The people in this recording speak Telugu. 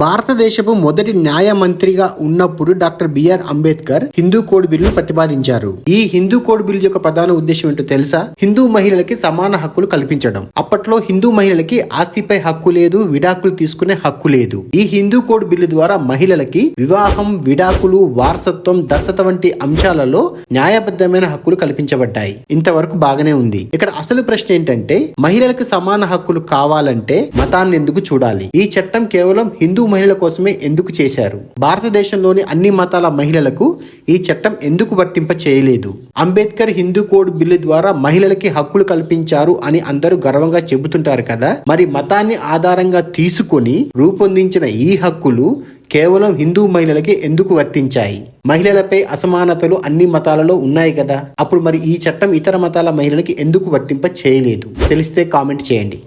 భారతదేశపు మొదటి న్యాయ మంత్రిగా ఉన్నప్పుడు doctor BR Ambedkar Hindu code బిల్లును ప్రతిపాదించారు. ఈ హిందూ కోడ్ బిల్లు యొక్క ప్రధాన ఉద్దేశం ఏంటో తెలుసా? హిందూ మహిళలకి సమాన హక్కులు కల్పించడం. అప్పట్లో హిందూ మహిళలకి ఆస్తిపై హక్కు లేదు విడాకులు తీసుకునే హక్కు లేదు. ఈ హిందూ కోడ్ బిల్లు ద్వారా మహిళలకి వివాహం విడాకులు వారసత్వం దత్తత వంటి అంశాలలో న్యాయబద్ధమైన హక్కులు కల్పించబడ్డాయి. ఇంతవరకు బాగానే ఉంది. ఇక్కడ అసలు ప్రశ్న ఏంటంటే మహిళలకు సమాన హక్కులు కావాలంటే మతాన్ని ఎందుకు చూడాలి? ఈ చట్టం కేవలం హిందూ హిందూ మహిళల కోసమే ఎందుకు చేశారు? భారతదేశంలోని అన్ని మతాల మహిళలకు ఈ చట్టం ఎందుకు వర్తింప చేయలేదు? అంబేద్కర్ హిందూ కోడ్ బిల్లు ద్వారా మహిళలకి హక్కులు కల్పించారు అని అందరూ గర్వంగా చెబుతుంటారు కదా? మరి మతాన్ని ఆధారంగా తీసుకొని రూపొందించిన ఈ హక్కులు కేవలం హిందూ మహిళలకి ఎందుకు వర్తించాయి? మహిళలపై అసమానతలు అన్ని మతాలలో ఉన్నాయి కదా? అప్పుడు మరి ఈ చట్టం ఇతర మతాల మహిళలకి ఎందుకు వర్తింప చేయలేదు? తెలిస్తే కామెంట్ చేయండి.